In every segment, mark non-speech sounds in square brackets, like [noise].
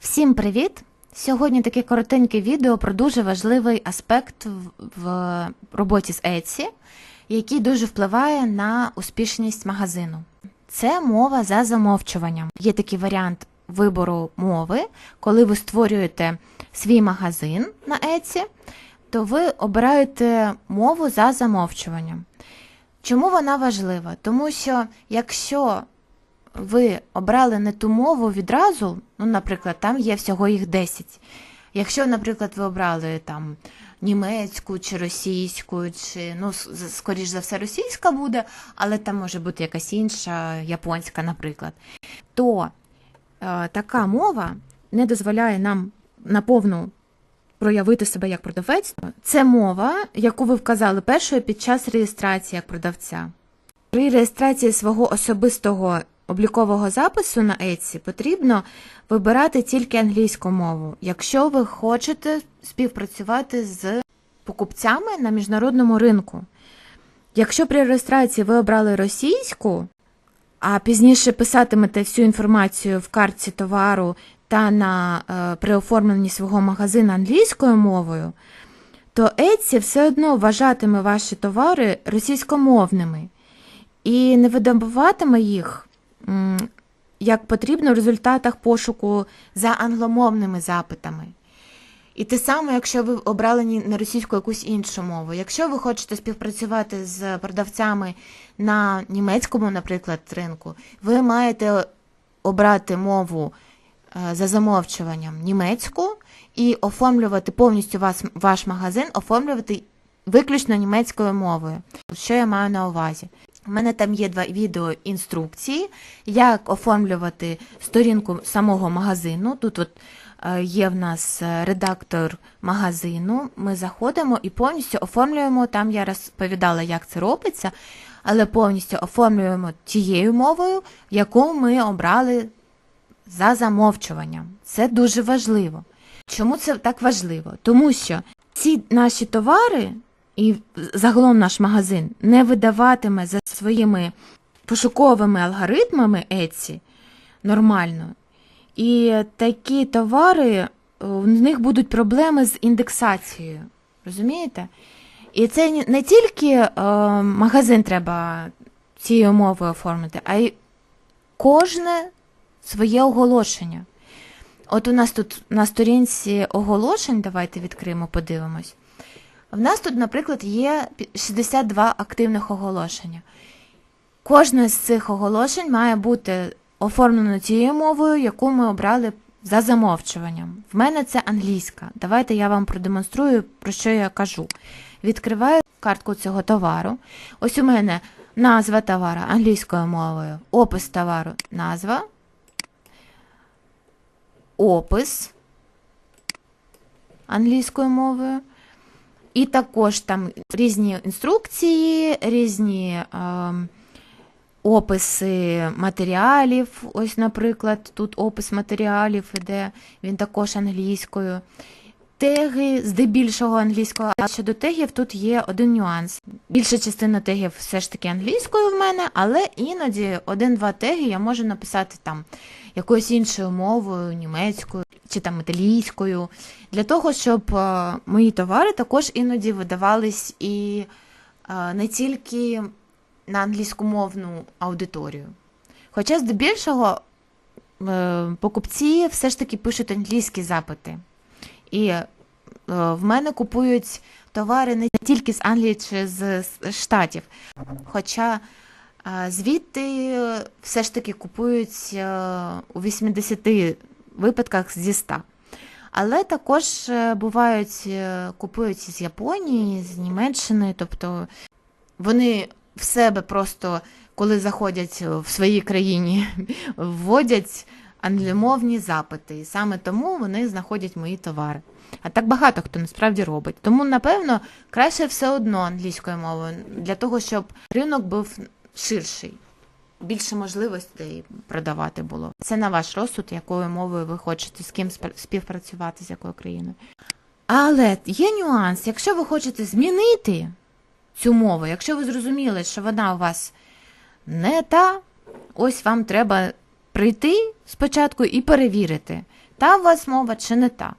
Всім привіт! Сьогодні таке коротеньке відео про дуже важливий аспект в- роботі з Etsy, який дуже впливає на успішність магазину. Це мова за замовчуванням. Є такий варіант вибору мови, коли ви створюєте свій магазин на Etsy, то ви обираєте мову за замовчуванням. Чому вона важлива? Тому що якщо ви обрали не ту мову відразу, ну, наприклад, там є всього їх 10. Якщо, наприклад, ви обрали там німецьку чи російську, чи ну, скоріш за все, російська буде, але там може бути якась інша, японська, наприклад, то е, така мова не дозволяє нам наповну проявити себе як продавець. Це мова, яку ви вказали першою під час реєстрації як продавця. При реєстрації свого особистого облікового запису на Etsy потрібно вибирати тільки англійську мову, якщо ви хочете співпрацювати з покупцями на міжнародному ринку. Якщо при реєстрації ви обрали російську, а пізніше писатимете всю інформацію в картці товару та на, е, при оформленні свого магазину англійською мовою, то Etsy все одно вважатиме ваші товари російськомовними і не видобуватиме їх як потрібно в результатах пошуку за англомовними запитами. І те саме, якщо ви обрали не російську якусь іншу мову. Якщо ви хочете співпрацювати з продавцями на німецькому, наприклад, ринку, ви маєте обрати мову е, за замовчуванням німецьку і оформлювати повністю вас, ваш магазин, оформлювати виключно німецькою мовою. Що я маю на увазі? У мене там є два відео інструкції, як оформлювати сторінку самого магазину. Тут от е, є в нас е, редактор магазину. Ми заходимо і повністю оформлюємо. Там я розповідала, як це робиться, але повністю оформлюємо тією мовою, яку ми обрали за замовчуванням. Це дуже важливо. Чому це так важливо? Тому що ці наші товари і загалом наш магазин не видаватиме за своїми пошуковими алгоритмами Etsy нормально. І такі товари, у них будуть проблеми з індексацією. Розумієте? І це не тільки е, магазин треба цією мовою оформити, а й кожне своє оголошення. От у нас тут на сторінці оголошень, давайте відкриємо, подивимось. В нас тут, наприклад, є 62 активних оголошення. Кожне з цих оголошень має бути оформлено тією мовою, яку ми обрали за замовчуванням. В мене це англійська. Давайте я вам продемонструю, про що я кажу. Відкриваю картку цього товару. Ось у мене назва товара англійською мовою, опис товару, назва, опис англійською мовою. І також там різні інструкції, різні ем, описи матеріалів. Ось, наприклад, тут опис матеріалів іде, він також англійською. Теги здебільшого англійською, а щодо тегів тут є один нюанс. Більша частина тегів все ж таки англійською в мене, але іноді один-два теги я можу написати там якоюсь іншою мовою, німецькою чи там італійською, для того, щоб е, мої товари також іноді видавались і е, не тільки на англійськомовну аудиторію. Хоча здебільшого е, покупці все ж таки пишуть англійські запити. І в мене купують товари не тільки з Англії чи з Штатів. Хоча звідти е, все ж таки купують е, у 80 випадках зі 100. Але також е, бувають, купують з Японії, з Німеччини, тобто вони в себе просто, коли заходять в своїй країні, [laughs] вводять англомовні запити. І саме тому вони знаходять мої товари. А так багато хто насправді робить. Тому, напевно, краще все одно англійською мовою, для того, щоб ринок був ширший, більше можливостей продавати було. Це на ваш розсуд, якою мовою ви хочете, з ким співпрацювати, з якою країною. Але є нюанс, якщо ви хочете змінити цю мову, якщо ви зрозуміли, що вона у вас не та, ось вам треба прийти спочатку і перевірити, та у вас мова чи не та.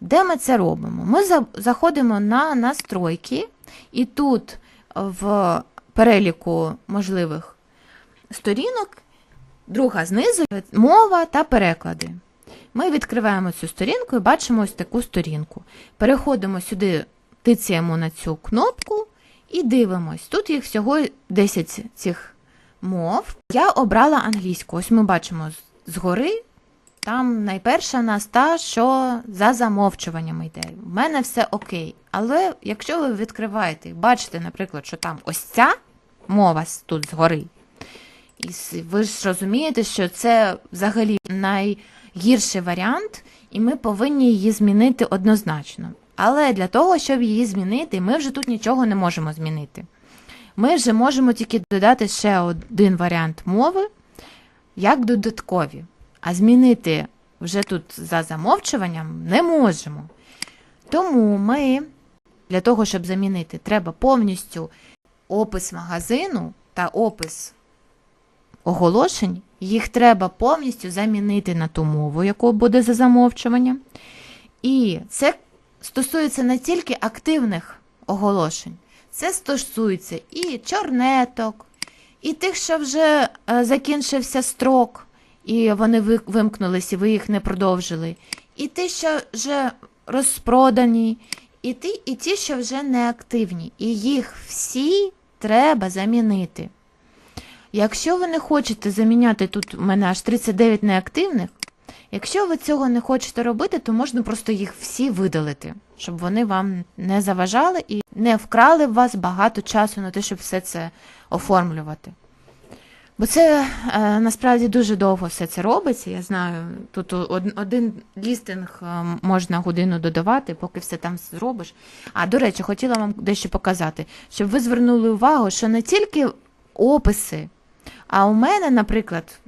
Де ми це робимо? Ми заходимо на настройки, і тут в переліку можливих сторінок, друга знизу мова та переклади. Ми відкриваємо цю сторінку і бачимо ось таку сторінку. Переходимо сюди, тицяємо на цю кнопку і дивимось. Тут їх всього 10 цих мов. Я обрала англійську. Ось ми бачимо згори. Там найперша в нас та, що за замовчуванням йде. У мене все окей. Але якщо ви відкриваєте і бачите, наприклад, що там ось ця мова тут згори, і ви ж розумієте, що це взагалі найгірший варіант, і ми повинні її змінити однозначно. Але для того, щоб її змінити, ми вже тут нічого не можемо змінити. Ми вже можемо тільки додати ще один варіант мови, як додаткові. А змінити вже тут за замовчуванням не можемо. Тому ми для того, щоб замінити, треба повністю опис магазину та опис оголошень, їх треба повністю замінити на ту мову, яку буде за замовчуванням. І це стосується не тільки активних оголошень, це стосується і чорнеток, і тих, що вже е, закінчився строк, і вони ви- вимкнулись, і ви їх не продовжили, і ті, що вже розпродані, і ті, і ті, що вже не активні. І їх всі треба замінити. Якщо ви не хочете заміняти тут у мене аж 39 неактивних, якщо ви цього не хочете робити, то можна просто їх всі видалити, щоб вони вам не заважали і не вкрали в вас багато часу на те, щоб все це оформлювати. Бо це е, насправді дуже довго все це робиться. Я знаю, тут од- один лістинг е, можна годину додавати, поки все там зробиш. А до речі, хотіла вам дещо показати, щоб ви звернули увагу, що не тільки описи, а у мене, наприклад,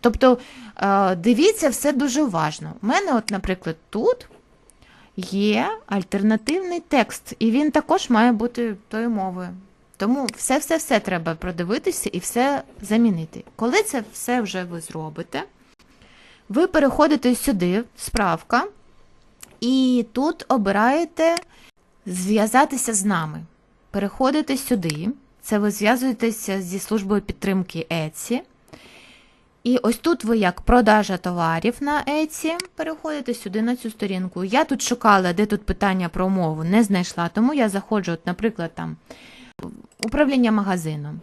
тобто е, дивіться все дуже уважно. У мене, от, наприклад, тут є альтернативний текст, і він також має бути тою мовою. Тому все-все-все треба продивитися і все замінити. Коли це все вже ви зробите, ви переходите сюди, справка, і тут обираєте зв'язатися з нами. Переходите сюди, це ви зв'язуєтеся зі службою підтримки Etsy. І ось тут ви як продажа товарів на Etsy, переходите сюди на цю сторінку. Я тут шукала, де тут питання про мову, не знайшла, тому я заходжу, от, наприклад, там управління магазином.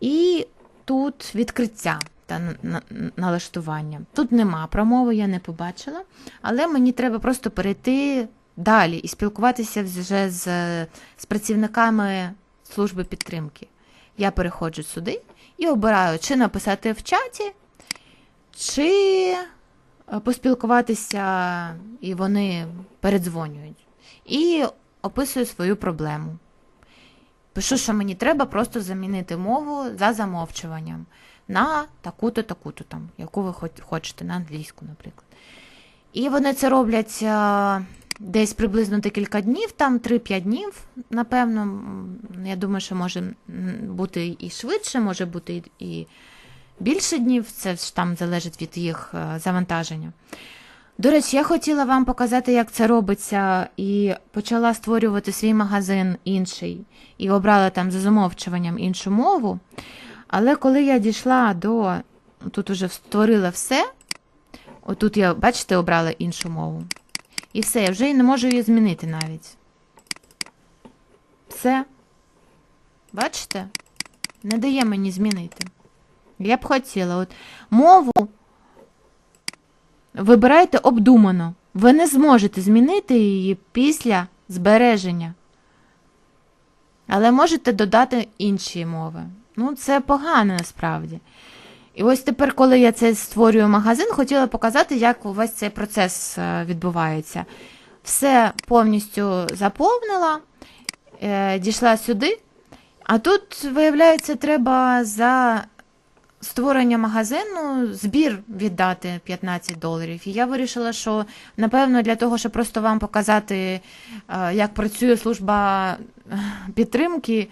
І тут відкриття та на- на- налаштування. Тут нема промови, я не побачила, але мені треба просто перейти далі і спілкуватися вже з, з працівниками служби підтримки. Я переходжу сюди і обираю, чи написати в чаті, чи е, поспілкуватися, і вони передзвонюють. І описую свою проблему. Пишу, що мені треба просто замінити мову за замовчуванням на таку-то, таку-то там, яку ви хочете, на англійську, наприклад. І вони це роблять е, десь приблизно декілька днів, там 3-5 днів, напевно. Я думаю, що може бути і швидше, може бути і- більше днів, це ж там залежить від їх е, завантаження. До речі, я хотіла вам показати, як це робиться, і почала створювати свій магазин інший, і обрала там за замовчуванням іншу мову. Але коли я дійшла до тут уже створила все, отут я, бачите, обрала іншу мову. І все, я вже і не можу її змінити навіть. Все. Бачите? Не дає мені змінити. Я б хотіла. От мову вибирайте обдумано. Ви не зможете змінити її після збереження. Але можете додати інші мови. Ну, це погано насправді. І ось тепер, коли я це створюю магазин, хотіла показати, як увесь цей процес е, відбувається. Все повністю заповнила, е, дійшла сюди, а тут, виявляється, треба за створення магазину збір віддати 15 доларів. І я вирішила, що напевно для того, щоб просто вам показати, е, як працює служба е, підтримки,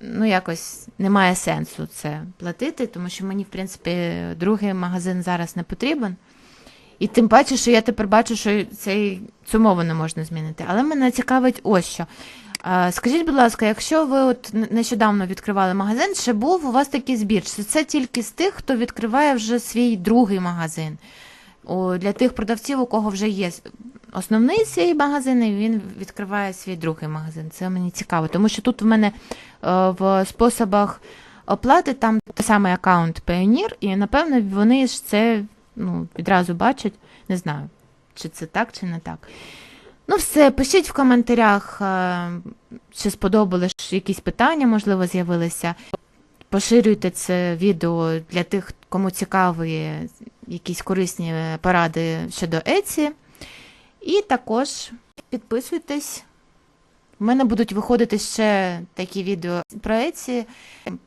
ну якось немає сенсу це платити, тому що мені, в принципі, другий магазин зараз не потрібен. І тим паче, що я тепер бачу, що цей, цю мову не можна змінити. Але мене цікавить ось що. Скажіть, будь ласка, якщо ви от нещодавно відкривали магазин, чи був у вас такий збір? Чи це тільки з тих, хто відкриває вже свій другий магазин? Для тих продавців, у кого вже є основний свій магазин, і він відкриває свій другий магазин. Це мені цікаво, тому що тут в мене е, в способах оплати там той самий аккаунт Payoneer, і напевно вони ж це ну, відразу бачать. Не знаю, чи це так, чи не так. Ну, все, пишіть в коментарях, е, чи сподобались якісь питання, можливо, з'явилися. Поширюйте це відео для тих, кому цікаві якісь корисні поради щодо Еці. І також підписуйтесь. У мене будуть виходити ще такі відео про Еці.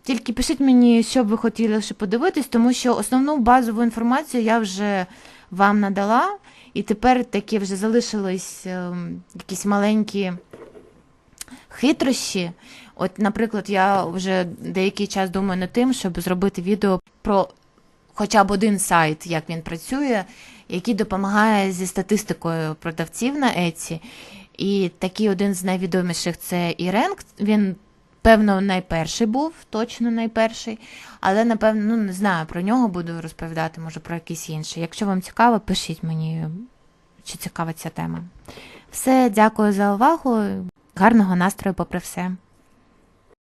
Тільки пишіть мені, що б ви хотіли ще подивитись, тому що основну базову інформацію я вже вам надала, і тепер такі вже залишились ем, якісь маленькі хитрощі. От, наприклад, я вже деякий час думаю над тим, щоб зробити відео про хоча б один сайт, як він працює, який допомагає зі статистикою продавців на Еці. І такий один з найвідоміших це Іренк. Він, певно, найперший був, точно найперший. Але, напевно, ну не знаю, про нього буду розповідати, може про якийсь інший. Якщо вам цікаво, пишіть мені, чи цікава ця тема. Все, дякую за увагу. Гарного настрою, попри все.